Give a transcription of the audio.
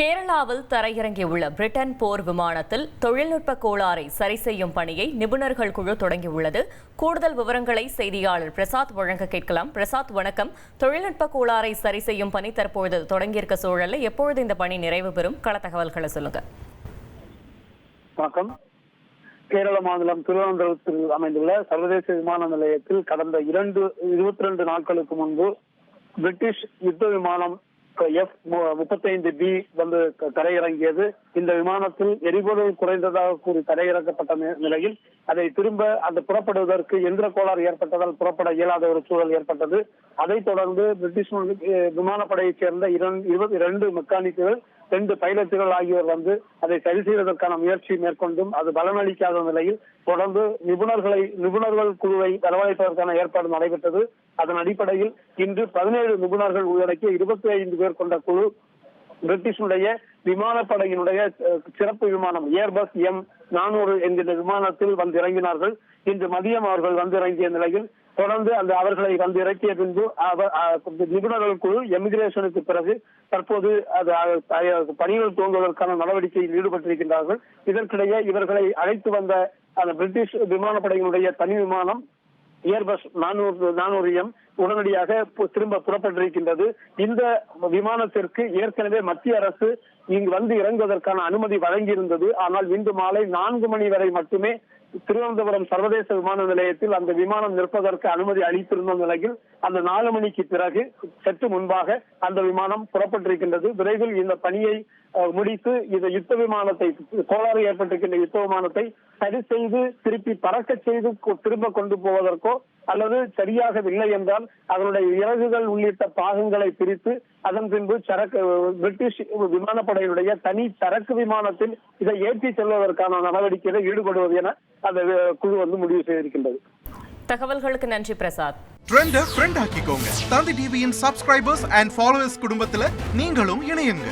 கேரளாவில் தரையிறங்கியுள்ள பிரிட்டன் போர் விமானத்தில் தொழில்நுட்ப கோளாறை சரி செய்யும் பணியை நிபுணர்கள் குழு தொடங்கியுள்ளது. கூடுதல் விவரங்களை செய்தியாளர் பிரசாத் வழங்க கேட்கலாம். பிரசாத் வணக்கம். தொழில்நுட்ப கோளாறை சரி செய்யும் பணி தற்பொழுது தொடங்கியிருக்க சூழல்ல எப்பொழுது இந்த பணி நிறைவு பெறும்? கள தகவல்களை சொல்லுங்க. வணக்கம். கேரள மாநிலம் திருவனந்தபுரத்தில் அமைந்துள்ள சர்வதேச விமான நிலையத்தில் கடந்த இரண்டு இருபத்தி ரெண்டு நாட்களுக்கு முன்பு பிரிட்டிஷ் யுத்த விமானம் எஃப் முப்பத்தைந்து பி வந்து தரையிறங்கியது. இந்த விமானத்தில் எரிபொருள் குறைந்ததாக கூறி தரையிறக்கப்பட்ட நிலையில் அதை திரும்ப அந்த புறப்படுவதற்கு எந்திர கோளாறு ஏற்பட்டதால் புறப்பட இயலாத ஒரு சூழல் ஏற்பட்டது. அதைத் தொடர்ந்து பிரிட்டிஷ் விமானப்படையைச் சேர்ந்த இரண்டு மெக்கானிக்குகள் ரெண்டு பைலட்டுகள் ஆகியோர் வந்து அதை சரி செய்வதற்கான முயற்சி மேற்கொண்டும் அது பலனளிக்காத நிலையில் தொடர்ந்து நிபுணர்களை நிபுணர்கள் குழுவை வரவழைப்பதற்கான ஏற்பாடு நடைபெற்றது. அதன் அடிப்படையில் இன்று பதினேழு நிபுணர்கள் உள்ளடக்கிய இருபத்தி ஐந்து பேர் கொண்ட குழு பிரிட்டிஷுடைய விமானப்படையினுடைய சிறப்பு விமானம் ஏர்பஸ் எம் நானூறு என்கிற விமானத்தில் வந்து இறங்கினார்கள். இன்று மதியம் அவர்கள் வந்து இறங்கிய நிலையில் தொடர்ந்து அந்த அவர்களை வந்து இறக்கிய பின்பு நிபுணர்கள் குழு எமிகிரேஷனுக்கு பிறகு தற்போது அது பணிகள் துவங்குவதற்கான நடவடிக்கையில் ஈடுபட்டிருக்கின்றார்கள். இதற்கிடையே இவர்களை அழைத்து வந்த அந்த பிரிட்டிஷ் விமானப்படையினுடைய தனி விமானம் ஏர்பஸ் நானூறு நானூறு எம் உடனடியாக திரும்ப புறப்பட்டிருக்கின்றது. இந்த விமானத்திற்கு ஏற்கனவே மத்திய அரசு இங்கு வந்து இறங்குவதற்கான அனுமதி வழங்கியிருந்தது. ஆனால் இன்று மாலை நான்கு மணி வரை மட்டுமே திருவனந்தபுரம் சர்வதேச விமான நிலையத்தில் அந்த விமானம் நிற்பதற்கு அனுமதி அளித்திருந்த நிலையில் அந்த நாலு மணிக்கு பிறகு சற்று முன்பாக அந்த விமானம் புறப்பட்டிருக்கின்றது. விரைவில் இந்த பணியை முடித்து இந்த யுத்த விமானத்தை கோளாறு ஏற்பட்டிருக்கின்ற யுத்த விமானத்தை சரி செய்து திருப்பி பறக்க செய்து கொ- திரும்ப கொண்டு போவதற்கோ அல்லது சரியாகவில்லை என்றால் அதனுடைய இறகுகள் உள்ளிட்ட பாகங்களை பிரித்து அதன் பின்பு சரக்கு பிரிட்டிஷ் விமானப்படையினுடைய தனி சரக்கு விமானத்தில் இதை ஏற்றி செல்வதற்கான நடவடிக்கையில் ஈடுபடுவது என அந்த குழு வந்து முடிவு செய்திருக்கின்றது. தகவல்களுக்கு நன்றி பிரசாத். ட்ரெண்ட ஃப்ரெண்ட் ஆக்கிக்கோங்க. தந்தி டிவியின் சப்ஸ்கிரைபர்ஸ் அண்ட் ஃபாலோவர்ஸ் குடும்பத்துல நீங்களும் இணையுங்க.